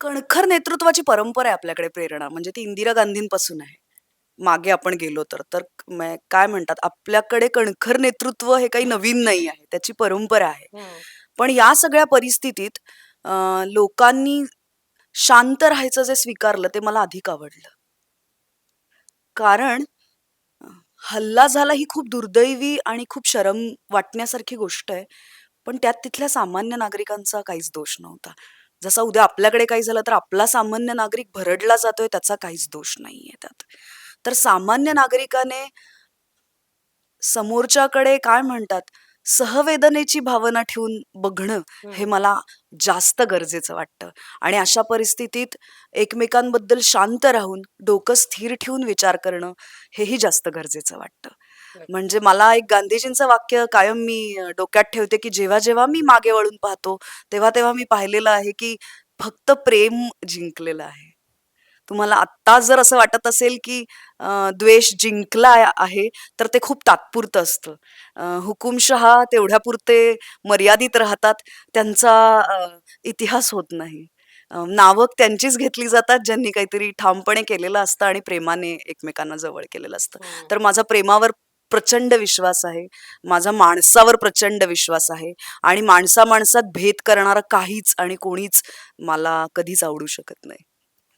कणखर नेतृत्वाची परंपरा आहे आपल्याकडे प्रेरणा म्हणजे ती इंदिरा गांधींपासून आहे. मागे आपण गेलो तर तर म- काय म्हणतात आपल्याकडे कणखर नेतृत्व हे काही नवीन नाही आहे त्याची परंपरा आहे. पण या सगळ्या परिस्थितीत अं, लोकांनी शांत राहायचं जे स्वीकारलं ते मला अधिक आवडलं. कारण अं, हल्ला झाला ही खूप दुर्दैवी आणि खूप शरम वाटण्यासारखी गोष्ट आहे पण त्यात तिथल्या सामान्य नागरिकांचा काहीच दोष नव्हता. जसा उद्या आपल्याकडे काही झालं तर आपला सामान्य नागरिक भरडला जातोय त्याचा काहीच दोष नाहीये त्यात. तर सामान्य नागरिकाने समोरच्याकडे काय म्हणतात? सहवेदनेची भावना ठेवून बघणं हे मला जास्त गरजेचं वाटतं. आणि अशा परिस्थितीत एकमेकांबद्दल शांत राहून डोकं स्थिर ठेवून विचार करणं हेही जास्त गरजेचं वाटतं. म्हणजे मला एक गांधीजींचं वाक्य कायम मी डोक्यात ठेवते की जेव्हा जेव्हा मी मागे वळून पाहतो तेव्हा तेव्हा मी पाहिलेलं आहे की फक्त प्रेम जिंकलेलं आहे. तुम्हाला आत्ता जर असं वाटत असेल की द्वेष जिंकला आहे तर ते खूप तात्पुरतं असतं. हुकुमशहा तेवढ्यापुरते मर्यादित राहतात त्यांचा इतिहास होत नाही. अ, नावं त्यांचीच घेतली जातात ज्यांनी काहीतरी ठामपणे केलेलं असतं आणि प्रेमाने एकमेकांना जवळ केलेलं असतं. तर माझा प्रेमावर प्रचंड विश्वास आहे. माझा माणसावर प्रचंड विश्वास आहे. आणि माणसा माणसात भेद करणारा काहीच आणि कोणीच मला कधीच आवडू शकत नाही.